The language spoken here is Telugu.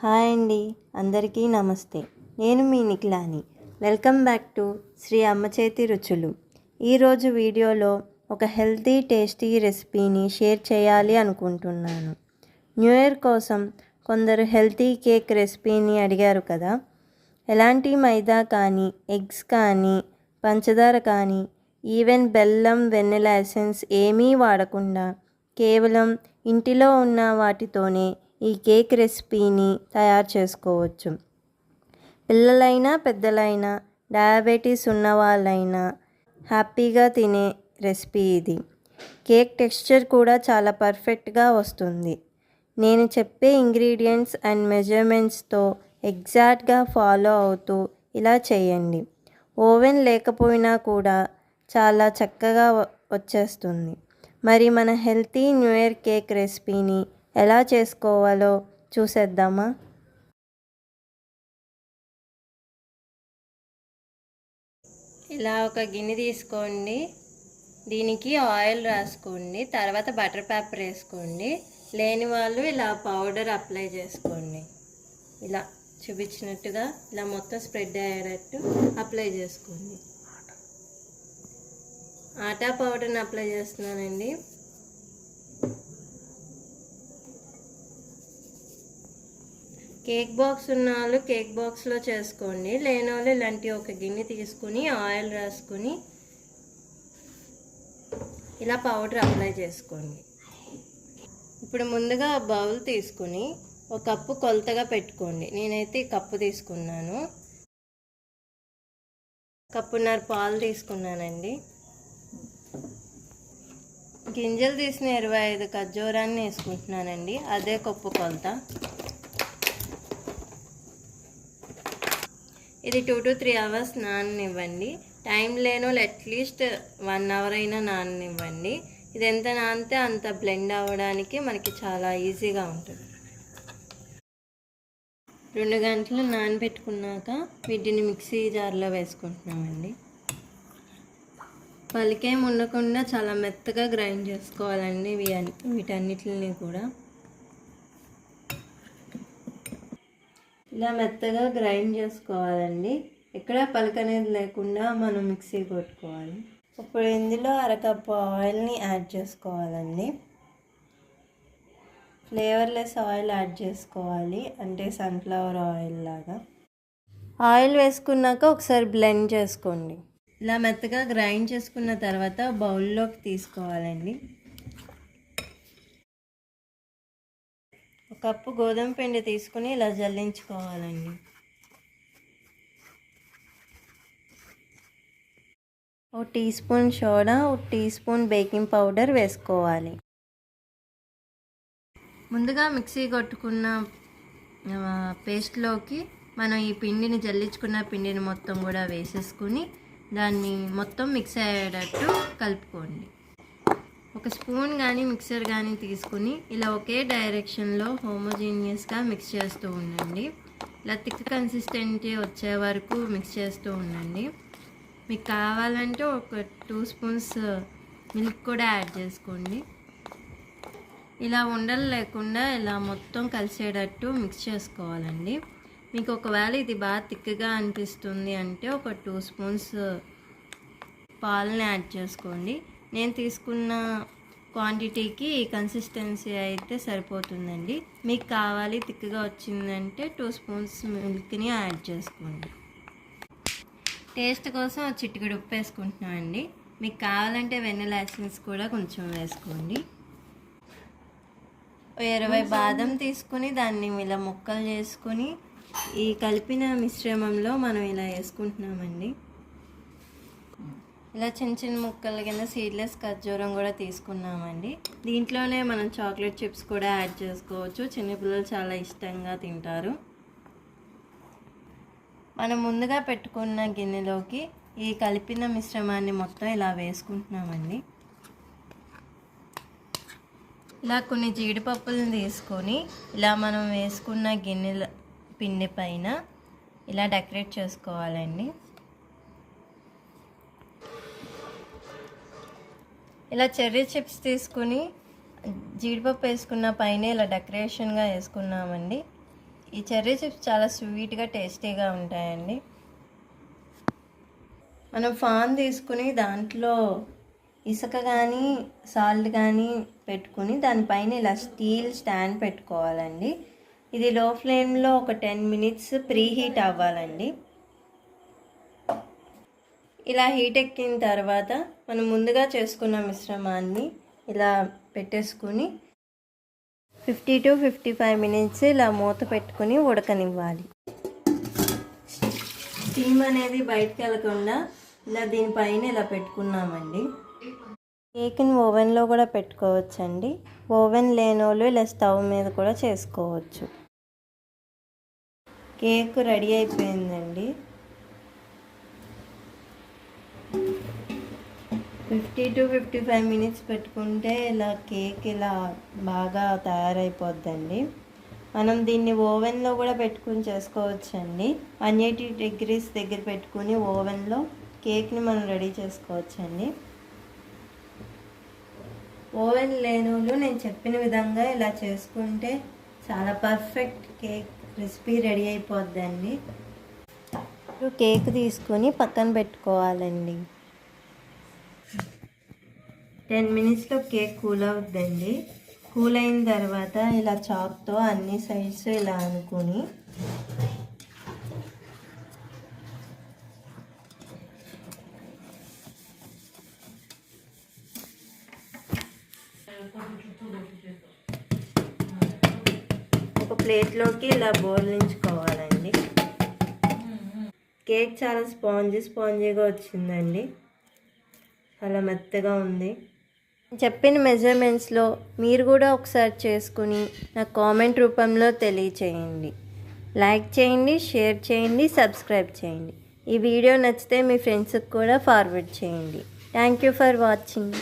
హాయ్ అండి అందరికీ నమస్తే. నేను మీ నిఖిలాని. వెల్కమ్ బ్యాక్ టు శ్రీ అమ్మ చేతి రుచులు. ఈరోజు వీడియోలో ఒక హెల్తీ టేస్టీ రెసిపీని షేర్ చేయాలి అనుకుంటున్నాను. న్యూ ఇయర్ కోసం కొందరు హెల్తీ కేక్ రెసిపీని అడిగారు కదా. ఎలాంటి మైదా కానీ ఎగ్స్ కానీ పంచదార కానీ ఈవెన్ బెల్లం వెన్నెల ఎసెన్స్ ఏమీ వాడకుండా కేవలం ఇంటిలో ఉన్న వాటితోనే ఈ కేక్ రెసిపీని తయారు చేసుకోవచ్చు. పిల్లలైనా పెద్దలైనా డయాబెటీస్ ఉన్న వాళ్ళైనా హ్యాపీగా తినే రెసిపీ ఇది. కేక్ టెక్స్చర్ కూడా చాలా పర్ఫెక్ట్గా వస్తుంది. నేను చెప్పే ఇంగ్రీడియంట్స్ అండ్ మెజర్మెంట్స్తో ఎగ్జాక్ట్గా ఫాలో అవుతూ ఇలా చేయండి. ఓవెన్ లేకపోయినా కూడా చాలా చక్కగా వచ్చేస్తుంది. మరి మన హెల్తీ న్యూ ఇయర్ కేక్ రెసిపీని ఎలా చేసుకోవాలో చూసేద్దామా? ఇలా ఒక గిన్నె తీసుకోండి. దీనికి ఆయిల్ రాసుకోండి. తర్వాత బటర్ పేపర్ వేసుకోండి. లేని వాళ్ళు ఇలా పౌడర్ అప్లై చేసుకోండి. ఇలా చూపించినట్టుగా ఇలా మొత్తం స్ప్రెడ్ అయ్యేటట్టు అప్లై చేసుకోండి. ఆటా పౌడర్ని అప్లై చేస్తున్నానండి. కేక్ బాక్స్ ఉన్న వాళ్ళు కేక్ బాక్స్లో చేసుకోండి. లేని వాళ్ళు ఇలాంటి ఒక గిన్నె తీసుకుని ఆయిల్ రాసుకుని ఇలా పౌడర్ అప్లై చేసుకోండి. ఇప్పుడు ముందుగా బౌల్ తీసుకుని ఒక కప్పు కొలతగా పెట్టుకోండి. నేనైతే ఈ కప్పు తీసుకున్నాను. కప్పున్నర పాలు తీసుకున్నానండి. గింజలు తీసిన ఇరవై ఐదు ఖర్జూరాన్ని వేసుకుంటున్నానండి. అదే కప్పు కొలత. ఇది టూ టు త్రీ అవర్స్ నాననివ్వండి. టైం లేని అట్లీస్ట్ వన్ అవర్ అయినా నాననివ్వండి. ఇది ఎంత నానితే అంత బ్లెండ్ అవ్వడానికి మనకి చాలా ఈజీగా ఉంటుంది. రెండు గంటలు నానబెట్టుకున్నాక వీటిని మిక్సీ జార్లో వేసుకుంటున్నామండి. పలికేం ఉండకుండా చాలా మెత్తగా గ్రైండ్ చేసుకోవాలండి. వీటన్నిటిని కూడా. ఇలా మెత్తగా గ్రైండ్ చేసుకోవాలండి. ఎక్కడ పలకనేది లేకుండా మనం మిక్సీ కొట్టుకోవాలి. ఇప్పుడు ఇందులో అరకప్పు ఆయిల్ని యాడ్ చేసుకోవాలండి. ఫ్లేవర్లెస్ ఆయిల్ యాడ్ చేసుకోవాలి. అంటే సన్ఫ్లవర్ ఆయిల్ లాగా. ఆయిల్ వేసుకున్నాక ఒకసారి బ్లెండ్ చేసుకోండి. ఇలా మెత్తగా గ్రైండ్ చేసుకున్న తర్వాత బౌల్లోకి తీసుకోవాలండి. కప్పు గోధుమ పిండి తీసుకుని ఇలా జల్లించుకోవాలండి. ఓ టీ స్పూన్ సోడా ఒక టీ స్పూన్ బేకింగ్ పౌడర్ వేసుకోవాలి. ముందుగా మిక్సీ కొట్టుకున్న పేస్ట్లోకి మనం ఈ పిండిని జల్లించుకున్న పిండిని మొత్తం కూడా వేసేసుకుని దాన్ని మొత్తం మిక్స్ అయ్యేటట్టు కలుపుకోండి. ఒక స్పూన్ కానీ మిక్సర్ కానీ తీసుకుని ఇలా ఒకే డైరెక్షన్లో హోమోజీనియస్గా మిక్స్ చేస్తూ ఉండండి. ఇలా థిక్ కన్సిస్టెంట్ వచ్చే వరకు మిక్స్ చేస్తూ ఉండండి. మీకు కావాలంటే ఒక టూ స్పూన్స్ మిల్క్ కూడా యాడ్ చేసుకోండి. ఇలా ఉండలు లేకుండా ఇలా మొత్తం కలిసేటట్టు మిక్స్ చేసుకోవాలండి. మీకు ఒకవేళ ఇది బాగా తిక్కగా అనిపిస్తుంది అంటే ఒక టూ స్పూన్స్ పాలని యాడ్ చేసుకోండి. నేను తీసుకున్న క్వాంటిటీకి కన్సిస్టెన్సీ అయితే సరిపోతుందండి. మీకు కావాలి తిక్కగా వచ్చిందంటే టూ స్పూన్స్ మిల్క్ని యాడ్ చేసుకోండి. టేస్ట్ కోసం చిటికెడు ఉప్పు వేసుకుంటున్నామండి మీకు కావాలంటే వెన్నెల ఎసెన్స్ కూడా కొంచెం వేసుకోండి. ఇరవై బాదం తీసుకుని దాన్ని ఇలా ముక్కలు చేసుకుని ఈ కలిపిన మిశ్రమంలో మనం ఇలా వేసుకుంటున్నామండి. ఇలా చిన్న చిన్న ముక్కల కింద సీడ్లెస్ ఖర్జూరం కూడా తీసుకున్నామండి. దీంట్లోనే మనం చాక్లెట్ చిప్స్ కూడా యాడ్ చేసుకోవచ్చు. చిన్నపిల్లలు చాలా ఇష్టంగా తింటారు. మనం ముందుగా పెట్టుకున్న గిన్నెలోకి ఈ కలిపిన మిశ్రమాన్ని మొత్తం ఇలా వేసుకుంటున్నామండి. ఇలా కొన్ని జీడిపప్పులను తీసుకొని ఇలా మనం వేసుకున్న గిన్నెల పిండి పైన ఇలా డెకరేట్ చేసుకోవాలండి. ఇలా చెర్రీ చిప్స్ తీసుకుని జీడిపప్పు వేసుకున్న పైన ఇలా డెకరేషన్గా వేసుకున్నామండి. ఈ చెర్రీ చిప్స్ చాలా స్వీట్గా టేస్టీగా ఉంటాయండి. మనం ఫాన్ తీసుకుని దాంట్లో ఇసుక కానీ సాల్ట్ కానీ పెట్టుకుని దానిపైన ఇలా స్టీల్ స్టాండ్ పెట్టుకోవాలండి. ఇది లో ఫ్లేమ్లో ఒక టెన్ మినిట్స్ ప్రీ హీట్ అవ్వాలండి. ఇలా హీట్ ఎక్కిన తర్వాత మనం ముందుగా చేసుకున్న మిశ్రమాన్ని ఇలా పెట్టేసుకుని fifty to fifty five minutes ఇలా మూత పెట్టుకుని ఉడకనివ్వాలి. స్టీమ్ అనేది బయటకు వెళ్ళకుండా ఇలా దీనిపైన ఇలా పెట్టుకున్నామండి. కేక్ని ఓవెన్లో కూడా పెట్టుకోవచ్చండి. ఓవెన్ లేనోళ్ళు ఇలా స్టవ్ మీద కూడా చేసుకోవచ్చు. కేక్ రెడీ అయిపోయిందండి. Fifty to fifty five minutes పెట్టుకుంటే ఇలా కేక్ ఇలా బాగా తయారైపోద్దండి. మనం దీన్ని ఓవెన్లో కూడా పెట్టుకుని చేసుకోవచ్చండి. వన్ ఎయిటీ డిగ్రీస్ దగ్గర పెట్టుకుని ఓవెన్లో కేక్ని మనం రెడీ చేసుకోవచ్చండి. ఓవెన్ లేని వాళ్ళు నేను చెప్పిన విధంగా ఇలా చేసుకుంటే చాలా పర్ఫెక్ట్ కేక్ రెసిపీ రెడీ అయిపోద్దండి. ఇప్పుడు కేక్ తీసుకొని పక్కన పెట్టుకోవాలండి. టెన్ మినిట్స్లో కేక్ కూల్ అవుద్దండి. కూల్ అయిన తర్వాత ఇలా చాక్తో అన్ని సైడ్స్ ఇలా అనుకుని ఒక ప్లేట్లోకి ఇలా బోర్లించుకోవాలండి. కేక్ చాలా స్పాంజీ స్పాంజీగా వచ్చిందండి. చాలా మెత్తగా ఉంది. చెప్పిన మెజర్మెంట్స్లో మీరు కూడా ఒకసారి చేసుకుని నాకు కామెంట్ రూపంలో తెలియచేయండి. లైక్ చేయండి షేర్ చేయండి సబ్స్క్రైబ్ చేయండి. ఈ వీడియో నచ్చితే మీ ఫ్రెండ్స్కి కూడా ఫార్వర్డ్ చేయండి. Thank you for watching